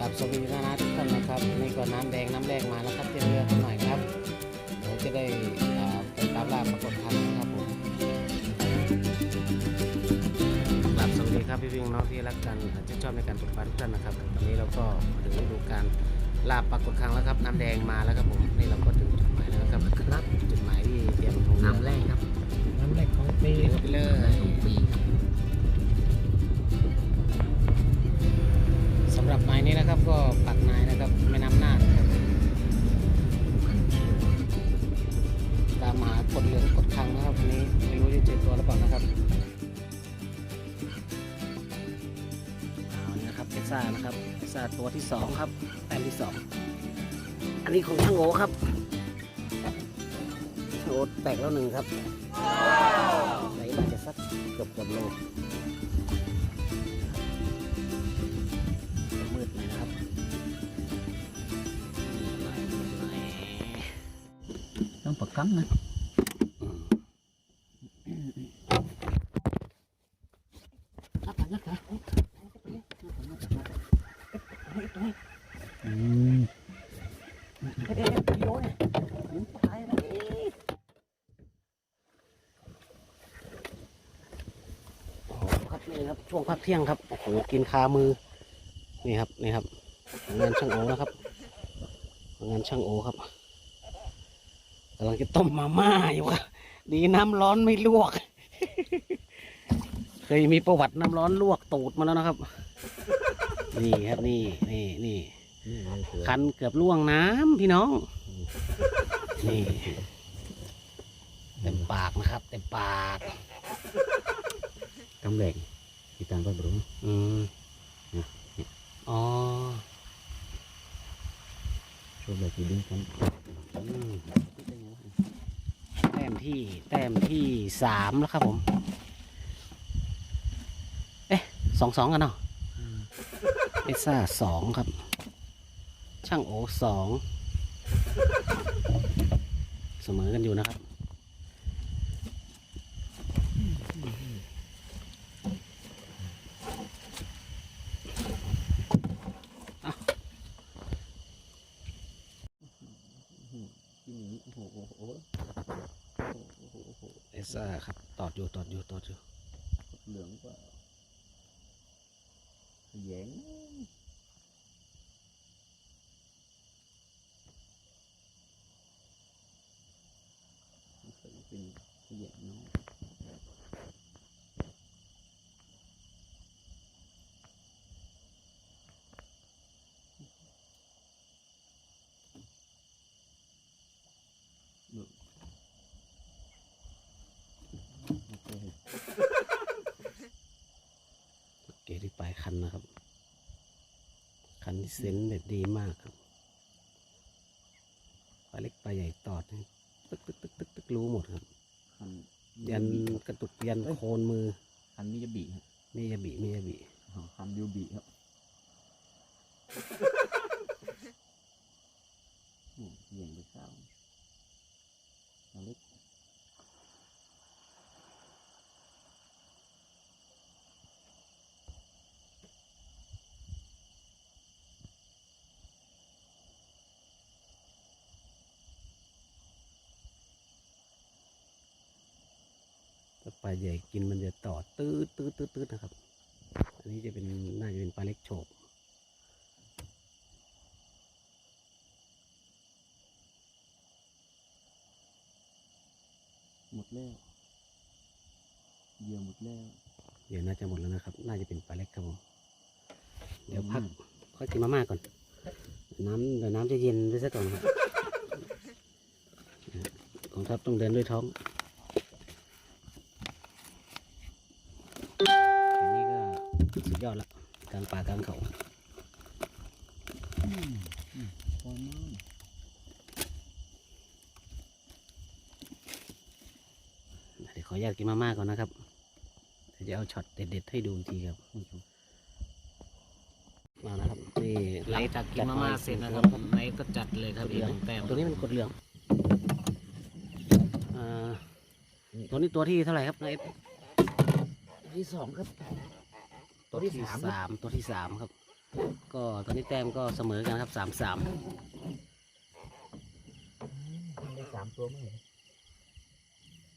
กับสวัสดีนะทุกท่านนะครับนี่ก็น้ำแดงน้ำแรกมาแล้วครับเตรียมเรือกันหน่อยครับเดี๋ยวจะได้ไปตามล่าปรากฏทันนะครับผมกลับสวัสดีครับพี่วิ่งน้องที่รักกันที่ชอบในการตกปลาทุกท่านนะครับวันนี้เราก็ถึงฤดูการล่าปรากฏครั้งแล้วครับน้ำแดงมาแล้วครับผมนี่เราก็ถึงจุดหมายแล้วครับครับจุดหมาย ซ่านะครับซ่าตัวที่สองครับแต้มที่สองอันนี้ของช่างโอครับช่างโอแตกแล้วหนึ่งครับไหนน่าจะสักเกือบเกือบโลมืดหน่อยนะครับต้องประกังนะ อืม ครับนะครับอืม เดี๋ยวๆโยนมันตายแล้วโอ้โหครับนี่ครับ ช่วงพักเที่ยงครับโอ้โหกินคามือนี่ครับนี่ครับงานช่างโอนะครับงานช่างโอครับกำลังจะต้มมาม่าอยู่วะดีน้ำร้อนไม่ลวก เคยมีประวัติน้ำร้อนลวกตูดมาแล้วนะครับ นี่ครับนี่นี่นี่คันเกือบล่วงน้ำพี่น้อง นี่เต็มปากนะครับ เต็มปากกำแรง ที่ตามก็บรุงอืมอ๋อช่วยแบบที่ดึงกันอืมแต้มที่แต้มที่สามแล้วครับผม เอ๊ะสองสองกันเนาะเอซ่าสองครับ ช่างโอสองเสมอกันอยู่นะครับ ที่นี่โอ้โหโอ้โหโอ้โหเอซ่าครับ ตอดอยู่ตอดอยู่ตอดอยู่เหลืองกว่าแยงเป็นแยงน้อยโอเค เกที่ปลายคันนะครับ คันที่ เซนส์แบบดีมากครับปลาเล็กปลาใหญ่ตอดนี่ตึกตึกตึกตึกตึกรู้หมดครับ คันยันกระตุกยันโคนมือคันมิยาบิครับมิยาบิมิยาบิ อ๋อคันยูบิครับโอ้เหยียงไปข้าวเอาเล็ก ถ้า ปลาใหญ่กินมันจะตอดตืดตืดตืดตืดนะครับ อันนี้จะเป็นน่าจะเป็นปลาเล็กโฉบหมดแล้วเหยื่อหมดแล้วเดี๋ยวน่าจะหมดแล้วนะครับ น่าจะเป็นปลาเล็กครับผมเดี๋ยวพักค่อยกินมาม่าก่อน น้ำเดี๋ยวน้ำจะเย็นด้วยซะก่อนครับของทัพต้องเดินด้วยท้อง ยอดละกลางป่ากลางเขาพอมากเดี๋ยวขออนุญาตกินมาม่าก่อนนะครับเดี๋ยวจะเอาช็อตเด็ดๆให้ดูอีกทีครับมาแล้วครับนี่หลังจากกินมาม่าเสร็จนะครับไนก็จัดเลยครับอีกหนึ่งแต้มตัวนี้เป็นกดเหลืองอ่าตัวนี้ตัวที่เท่าไหร่ครับนายที่สองครับ ตัวที่สามตัวที่สามครับ ก็ตอนนี้แต้มก็เสมอกันครับสามสามได้สามตัวไหม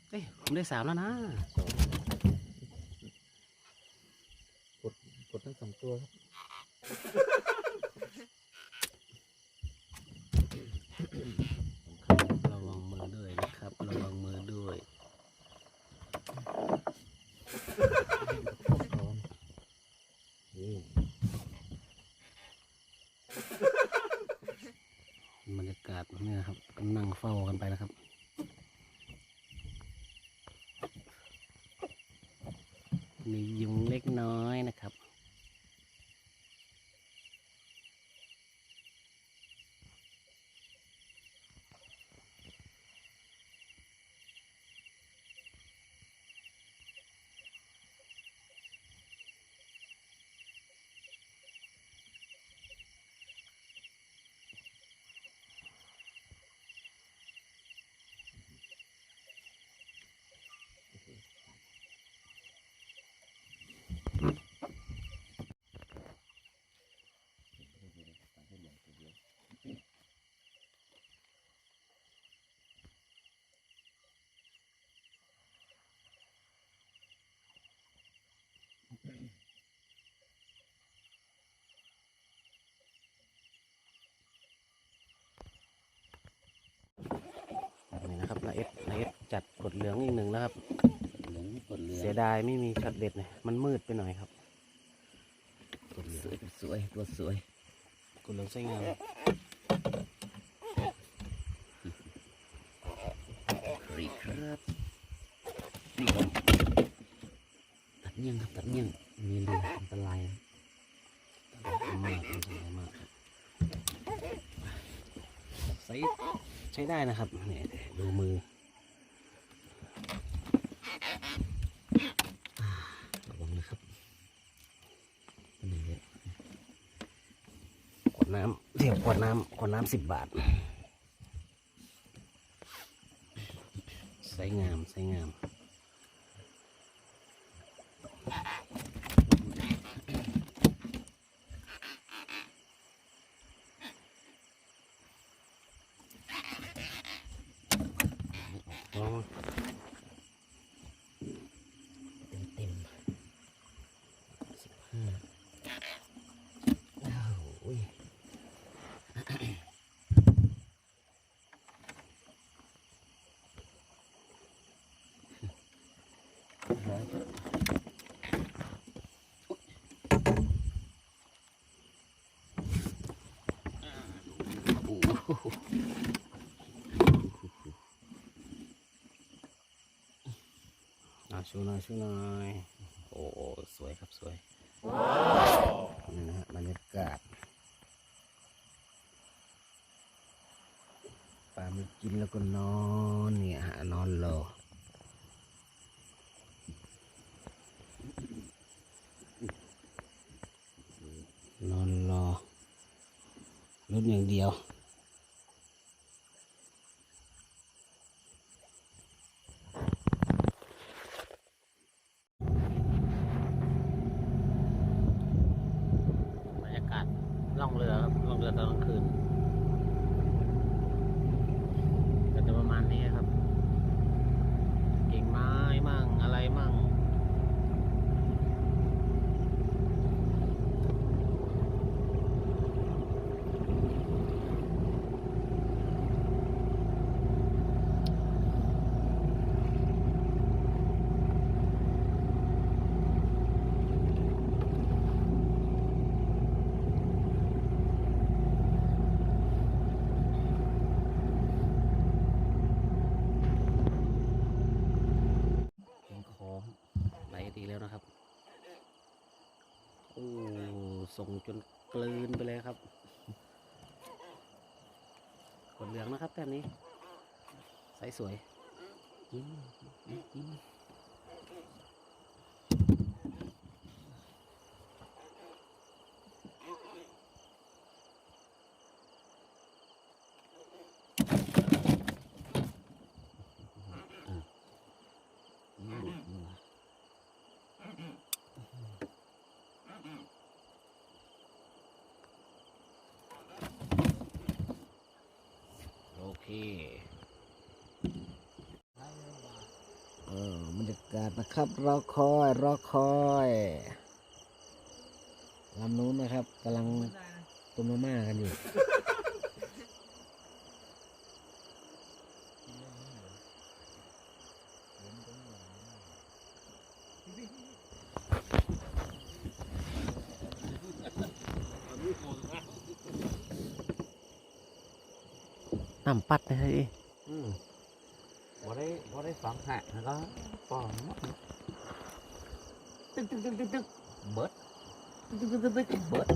เอ้ยผมได้สามแล้วนะสองกดกดทั้งสองตัวครับระวังมือด้วยนะครับระวังมือด้วย พร้อมนี่ บรรยากาศ เนี่ยครับกำลังเฝ้ากันไปนะครับ มียุงเล็กน้อยนะครับ นี่นะครับนาเอฟนาเอฟ จัดกดเหลืองอีกหนึ่งแล้วครับ เหลืองกดเหลืองเสียดายไม่มีช็อตเด็ดเลยมันมืดไปหน่อยครับ กดเหลืองสวยตัวสวยกดเหลืองสวยงามครีครับนี่ครับตัดเงี้ยงครับตัดเงี้ยงมีรูอันตรายนะมากอันตรายมากครับไซส์ใช้ได้นะครับเนี่ยดูมือ ระวังนะครับเป็นอย่างนี้ ขวด น้ำเดี๋ยวขวดน้ำขวดน้ำสิบบาทไซส์งามไซส์งาม ลอง เต็มเต็มสิบห้าอ้าวโอ้ย ร้ อยโอ้โหอะชูหน่อยชูหน่อยโอ้สวยครับสวยนี่นะฮะบรรยากาศปลาไม่กินแล้วก็นอนเนี่ยฮะนอนอนรอ รุดอย่างเดียว บรรยากาศล่องเรือครับล่องเรือตอนกลางคืนก็จะประมาณนี้ครับ กิ่งไม้มั่งอะไรมั่ง เห็นคอไหลดีแล้วนะครับ โอ้ส่งจนกลืนไปเลยครับกดเหลืองนะครับแต้มนี้ใสสวยยิ้มยิ้มนี่หลุดนี่นะากาศนะครับ รอคอย รอคอยลำนู้นนะครับกำลังต้มมาม่ากันอยู่ น้ำปัดนะเฮ้ยอืม บ่ได้บ่ได้ฝังหักแล้วก็ปอมตึ๊กตึ๊กตึ๊กตึ๊กตึ๊กเบิดตึ๊กตึ๊กตึ๊กตึ๊กเบิด